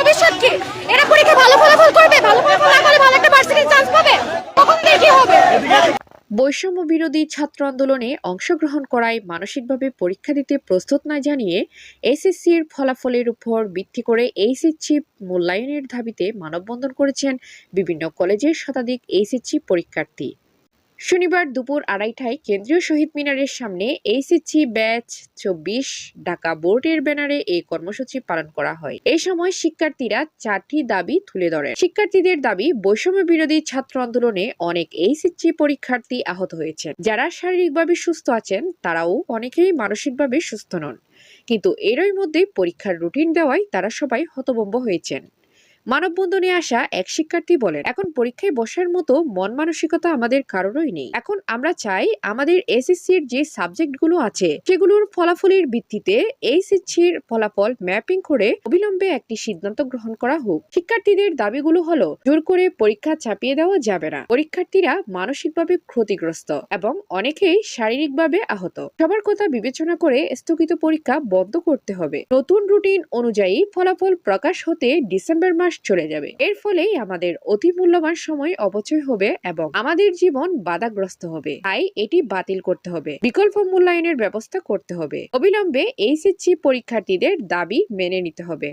ভবিষ্যৎ কি? এরা পরীক্ষা ভালো ফলাফল করবে, ভালো ফলাফল ভালো একটা চান্স পাবে। হবে? বৈষম্য বিরোধী ছাত্র আন্দোলনে অংশগ্রহণ করায় মানসিকভাবে পরীক্ষা দিতে প্রস্তুত না জানিয়ে এসএসসির ফলাফলের উপর ভিত্তি করে এইচএসসি মূল্যায়নের দাবিতে মানববন্ধন করেছেন বিভিন্ন কলেজের শতাধিক এইচএসসি পরীক্ষার্থী। শনিবার দুপুর আড়াইটায় কেন্দ্রীয় শহীদ মিনারের সামনে এইচএসসি ব্যাচ চব্বিশ ঢাকা বোর্ডের ব্যানারে এই কর্মসূচি পালন করা হয়। এই সময় শিক্ষার্থীরা চারটি দাবি তুলে ধরেন শিক্ষার্থীদের দাবি বৈষম্য বিরোধী ছাত্র আন্দোলনে অনেক এইচএসসি পরীক্ষার্থী আহত হয়েছেন। যারা শারীরিকভাবে সুস্থ আছেন, তারাও অনেকেই মানসিকভাবে সুস্থ নন। কিন্তু এরই মধ্যে পরীক্ষার রুটিন দেওয়ায় তারা সবাই হতভম্ব হয়েছেন। মানববন্ধনে আসা এক শিক্ষার্থী বলেন, এখন পরীক্ষায় বসার মতো মন মানসিকতা আমাদের কারোরই নেই। এখন আমরা চাই আমাদের এসএসসির যে সাবজেক্টগুলো আছে, সেগুলোর ফলাফলের ভিত্তিতে এইচএসসির ফলাফল ম্যাপিং করে অবিলম্বে একটি সিদ্ধান্ত গ্রহণ করা হোক। শিক্ষার্থীদের দাবিগুলো হলো, জোর করে পরীক্ষা চাপিয়ে দেওয়া যাবে না। পরীক্ষার্থীরা মানসিকভাবে ক্ষতিগ্রস্ত এবং অনেকেই শারীরিকভাবে আহত। সবার কথা বিবেচনা করে স্থগিত পরীক্ষা বন্ধ করতে হবে। নতুন রুটিন অনুযায়ী ফলাফল প্রকাশ হতে ডিসেম্বর মাস চলে যাবে। এর ফলেই আমাদের অতি মূল্যবান সময় অপচয় হবে এবং আমাদের জীবন বাধাগ্রস্ত হবে। তাই এটি বাতিল করতে হবে। বিকল্প মূল্যায়নের ব্যবস্থা করতে হবে। অবিলম্বে এইচএসসি পরীক্ষার্থীদের দাবি মেনে নিতে হবে।